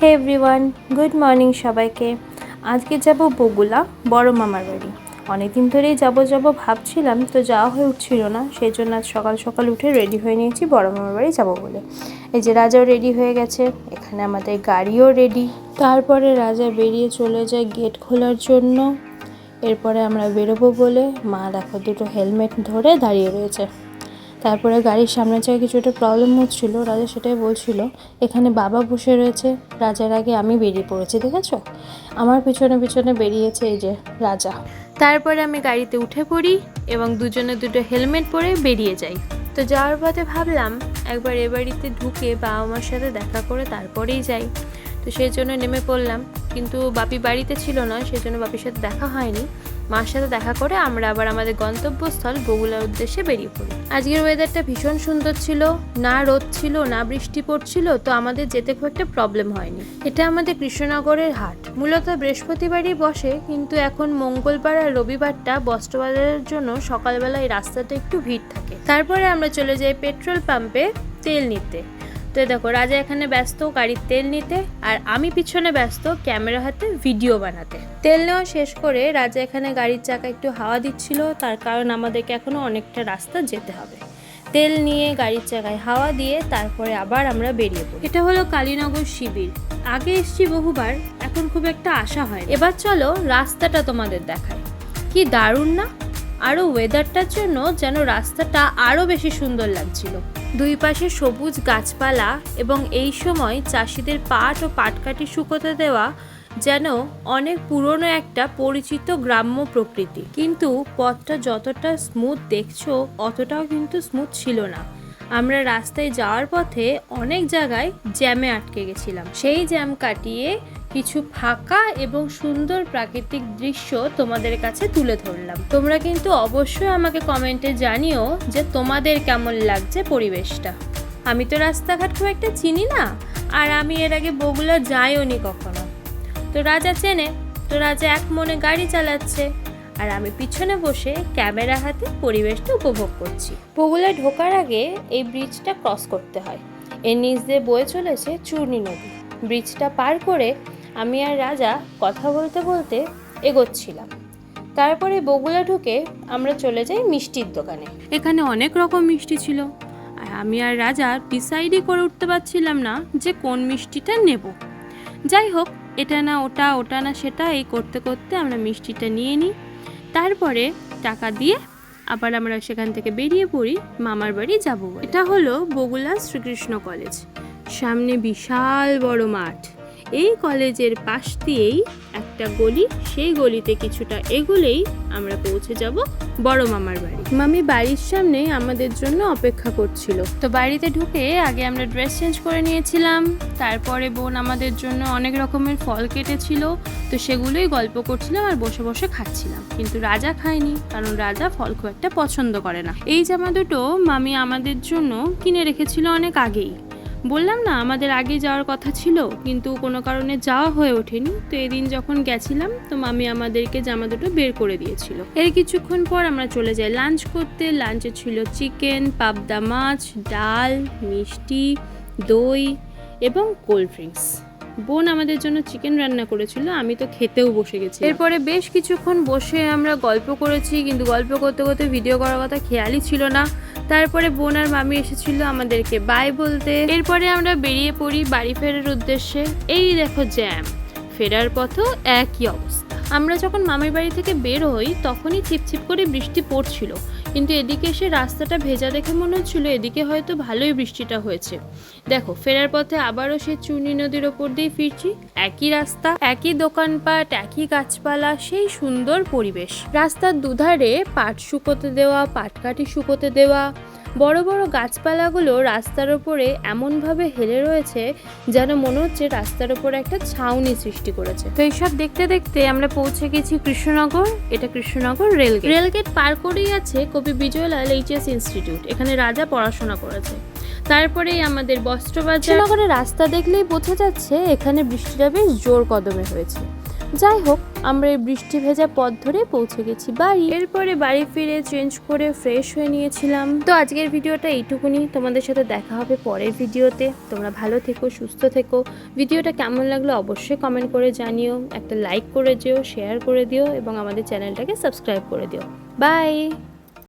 হে everyone good morning সবাইকে। আজকে যাব বগুলা, বড় মামার বাড়ি। অনেকদিন ধরেই যাব যাব ভাবছিলাম, তো যাওয়া হয়ে উঠছিল না, সেই জন্য আজ সকাল সকাল উঠে রেডি হয়ে নিয়েছি বড় মামার বাড়ি যাব বলে। এই যে রাজাও রেডি হয়ে গেছে, এখানে আমাদের গাড়িও রেডি তারপরে রাজা বেরিয়ে চলে যায় গেট খোলার জন্য। এরপরে আমরা বেরোবো বলে, মা দেখো দুটো হেলমেট ধরে দাঁড়িয়ে রয়েছে। তারপরে গাড়ির সামনে থেকে কিছু একটা প্রবলেম হচ্ছিল, রাজা সেটাই বলছিল, এখানে বাবা বসে রয়েছে, রাজার আগে আমি বেরিয়ে পড়েছি, দেখেছ? আমার পিছনে পিছনে বেরিয়েছে এই যে রাজা। তারপরে আমি গাড়িতে উঠে পড়ি এবং দুজনে দুটো হেলমেট পরে বেরিয়ে যাই। তো যাওয়ার পথে ভাবলাম, একবার এ বাড়িতে ঢুকে বাবা মার সাথে দেখা করে তারপরেই যাই। তো সেই জন্য নেমে পড়লাম। কিন্তু বাপি বাড়িতে ছিল না সেই জন্য বাপির সাথে দেখা হয়নি। মার সাথে দেখা করে আমরা আবার আমাদের গন্তব্যস্থল বগুলার উদ্দেশ্যে বেরিয়ে পড়ি। আজকের ওয়েদারটা ভীষণ সুন্দর ছিল, না রোদ ছিল, না বৃষ্টি পড়ছিল, তো আমাদের যেতে খুব একটা প্রবলেম হয়নি। এটা আমাদের কৃষ্ণনগরের হাট। মূলত বৃহস্পতিবারই বসে, কিন্তু এখন মঙ্গলবার আর রবিবারটা বস্ত্রবাজারের জন্য সকালবেলা এই রাস্তাটা একটু ভিড় থাকে। তারপরে আমরা চলে যাই পেট্রোল পাম্পে তেল নিতে। তো দেখো, রাজা এখানে ব্যস্ত গাড়ির তেল নিতে আর আমি পিছনে ব্যস্ত ক্যামেরা হাতে ভিডিও বানাতে। তেল নেওয়া শেষ করে রাজা এখানে গাড়ির চাকা একটু হাওয়া দিচ্ছিল, তার কারণ আমাদেরকে এখনও অনেকটা রাস্তা যেতে হবে। তেল নিয়ে গাড়ির চাকায় হাওয়া দিয়ে তারপরে আবার আমরা বেরিয়ে পড়ি। এটা হলো কালীনগর শিবির। আগে এসছি বহুবার, এখন খুব একটা আশা হয় এবার চলো রাস্তাটা তোমাদের দেখায় কি দারুণ না? আরও ওয়েদারটার জন্য যেন রাস্তাটা আরও বেশি সুন্দর লাগছিল। দুই পাশে সবুজ গাছপালা এবং এই সময় চাষিদের পাট ও পাটকাঠি শুকোতে দেওয়া যেন অনেক পুরনো একটা পরিচিত গ্রাম্য প্রকৃতি। কিন্তু পথটা যতটা স্মুথ দেখছ, অতটাও কিন্তু স্মুথ ছিল না। আমরা রাস্তায় যাওয়ার পথে অনেক জায়গায় জ্যামে আটকে গেছিলাম। সেই জ্যাম কাটিয়ে কিছু ফাঁকা এবং সুন্দর প্রাকৃতিক দৃশ্য তোমাদের কাছে তুলে ধরলাম। তোমরা কিন্তু অবশ্যই আমাকে কমেন্টে জানিও যে তোমাদের কেমন লাগছে পরিবেশটা। আমি তো রাস্তাঘাট খুব একটা চিনি না, আর আমি এর আগে বগুলা যাইও নি কখনো। তো রাজা চেনে, তো রাজা এক মনে গাড়ি চালাচ্ছে, আর আমি পিছনে বসে ক্যামেরা হাতে পরিবেশটা উপভোগ করছি। বগুলা ঢোকার আগে এই ব্রিজটা ক্রস করতে হয়। এর নিচ দিয়ে বয়ে চলেছে চূর্ণী নদী। ব্রিজটা পার করে আমি আর রাজা কথা বলতে বলতে এগোচ্ছিলাম। তারপরে বগুলা ঢুকে আমরা চলে যাই মিষ্টির দোকানে। এখানে অনেক রকম মিষ্টি ছিল। আর আমি আর রাজা ডিসাইডই করে উঠতে পারছিলাম না যে কোন মিষ্টিটা নেব। যাই হোক, এটা না ওটা ওটা না সেটা, এই করতে করতে আমরা মিষ্টিটা নিয়ে নিই। তারপরে টাকা দিয়ে আবার আমরা সেখান থেকে বেরিয়ে পড়ি, মামার বাড়ি যাব। এটা হলো বগুলা শ্রীকৃষ্ণ কলেজ। সামনে বিশাল বড় মাঠ। এই কলেজের পাশ দিয়েই একটা গলি, সেই গলিতে কিছুটা এগোলেই আমরা পৌঁছে যাব বড় মামার বাড়ি। মামি বাড়ির সামনে আমাদের জন্য অপেক্ষা করছিল। তো বাড়িতে ঢুকে আগে আমরা ড্রেস চেঞ্জ করে নিয়েছিলাম, তারপরে বোন আমাদের জন্য অনেক রকমের ফল কেটেছিল, তো সেগুলোই গল্প করছিলাম আর বসে বসে খাচ্ছিলাম। কিন্তু রাজা খায়নি, কারণ রাজা ফল খুব একটা পছন্দ করে না। এই জামা দুটো মামি আমাদের জন্য কিনে রেখেছিল অনেক আগেই। বললাম না, আমাদের আগে যাওয়ার কথা ছিল, কিন্তু কোনো কারণে যাওয়া হয়ে ওঠেনি। তো এদিন যখন গেছিলাম, তো মামি আমাদেরকে জামা দুটো বের করে দিয়েছিল। এর কিছুক্ষণ পর আমরা চলে যাই লাঞ্চ করতে। লাঞ্চে ছিল চিকেন, পাবদা মাছ, ডাল, মিষ্টি, দই এবং কোল্ড ড্রিঙ্কস। বোন আমাদের জন্য চিকেন রান্না করেছিল, আমি তো খেতেও বসে গেছি এরপরে বেশ কিছুক্ষণ বসে আমরা গল্প করেছি, কিন্তু গল্প করতে করতে ভিডিও করার কথা খেয়ালই ছিল না। তারপরে বোন আর মামি এসেছিল আমাদেরকে বাই বলতে। এরপরে আমরা বেরিয়ে পড়ি বাড়ি ফেরার উদ্দেশ্যে। এই দেখো জ্যাম ফেরার পথও একই অবস্থা। আমরা যখন মামির বাড়ি থেকে বের হই, তখনই ছিপছিপ করে বৃষ্টি পড়ছিল। কিন্তু এদিকে এসে রাস্তাটা ভেজা দেখে মনে হচ্ছিল এদিকে হয়তো ভালোই বৃষ্টিটা হয়েছে। দেখো, ফেরার পথে আবারও সে চুনি নদীর ওপর দিয়ে ফিরছি। একই রাস্তা, একই দোকানপাট, একই গাছপালা, সেই সুন্দর পরিবেশ। রাস্তার দুধারে পাট শুকোতে দেওয়া, পাটকাঠি শুকোতে দেওয়া বড় বড় গাছপালাগুলো রাস্তার ওপরে এমনভাবে হেলে রয়েছে যেন মনে হচ্ছে রাস্তার ওপরে একটা ছাউনি সৃষ্টি করেছে। তো এইসব দেখতে দেখতে আমরা পৌঁছে গেছি কৃষ্ণনগর এটা কৃষ্ণনগর রেলগেট। রেলগেট পার করেই আছে কবি বিজয়লাল এইচএস ইনস্টিটিউট এখানে রাজা পড়াশোনা করেছে। তারপরেই আমাদের বস্ত্রবাজার নগরের রাস্তা দেখলেই বোঝা যাচ্ছে এখানে বৃষ্টিটা বেশ জোর কদমে হয়েছে। যাই হোক আমরা এই বৃষ্টি ভেজা পথ ধরে পৌঁছে গেছি বাড়ি। এরপরে বাড়ি ফিরে চেঞ্জ করে ফ্রেশ হয়ে নিয়েছিলাম। তো আজকের ভিডিওটা এইটুকুনি। তোমাদের সাথে দেখা হবে পরের ভিডিওতে। তোমরা ভালো থেকো সুস্থ থেকো। ভিডিওটা কেমন লাগল অবশ্যই কমেন্ট করে জানিও। একটা লাইক করে দিও শেয়ার করে দিও এবং আমাদের চ্যানেলটাকে সাবস্ক্রাইব করে দিও। বাই